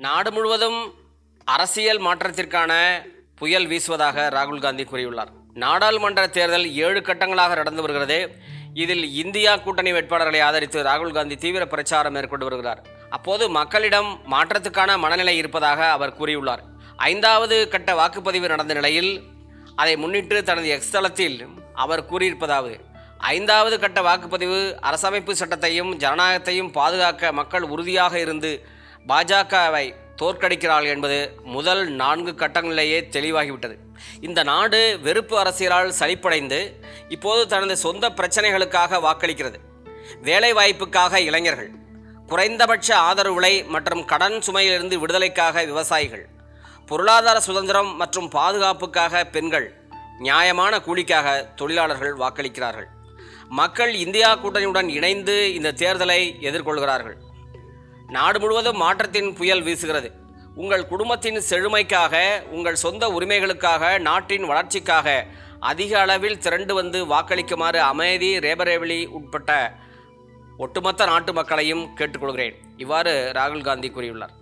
நாடு முழுவதும் அரசியல் மாற்றத்திற்கான புயல் வீசுவதாக ராகுல் காந்தி கூறியுள்ளார். நாடாளுமன்ற தேர்தல் ஏழு கட்டங்களாக நடந்து வருகிறது. இதில் இந்தியா கூட்டணி வேட்பாளர்களை ஆதரித்து ராகுல் காந்தி தீவிர பிரச்சாரம் மேற்கொண்டு வருகிறார். அப்போது மக்களிடம் மாற்றத்துக்கான மனநிலை இருப்பதாக அவர் கூறியுள்ளார். ஐந்தாவது கட்ட வாக்குப்பதிவு நடந்த நிலையில் அதை முன்னிட்டு தனது எக்ஸ்தலத்தில் அவர் கூறியிருப்பதாவது ஐந்தாவது கட்ட வாக்குப்பதிவு அரசமைப்பு சட்டத்தையும் ஜனநாயகத்தையும் பாதுகாக்க மக்கள் உறுதியாக இருந்து பாஜகவை தோற்கடிக்கிறார்கள் என்பது முதல் நான்கு கட்டங்களிலேயே தெளிவாகிவிட்டது. இந்த நாடு வெறுப்பு அரசியலால் சலிப்படைந்து இப்போது தனது சொந்த பிரச்சனைகளுக்காக வாக்களிக்கிறது. வேலைவாய்ப்புக்காக இளைஞர்கள் குறைந்தபட்ச ஆதரவு விலை மற்றும் கடன் சுமையிலிருந்து விடுதலைக்காக விவசாயிகள் பொருளாதார சுதந்திரம் மற்றும் பாதுகாப்புக்காக பெண்கள் நியாயமான கூலிக்காக தொழிலாளர்கள் வாக்களிக்கிறார்கள். மக்கள் இந்தியா கூட்டணியுடன் இணைந்து இந்த தேர்தலை எதிர்கொள்கிறார்கள். நாடு முழுவதும் மாற்றத்தின் புயல் வீசுகிறது. உங்கள் குடும்பத்தின் செழுமைக்காக உங்கள் சொந்த உரிமைகளுக்காக நாட்டின் வளர்ச்சிக்காக அதிக அளவில் திரண்டு வந்து வாக்களிக்குமாறு அமைதி ரேபரேவலி உட்பட்ட ஒட்டுமொத்த நாட்டு மக்களையும் கேட்டுக்கொள்கிறேன். இவ்வாறு ராகுல் காந்தி கூறியுள்ளார்.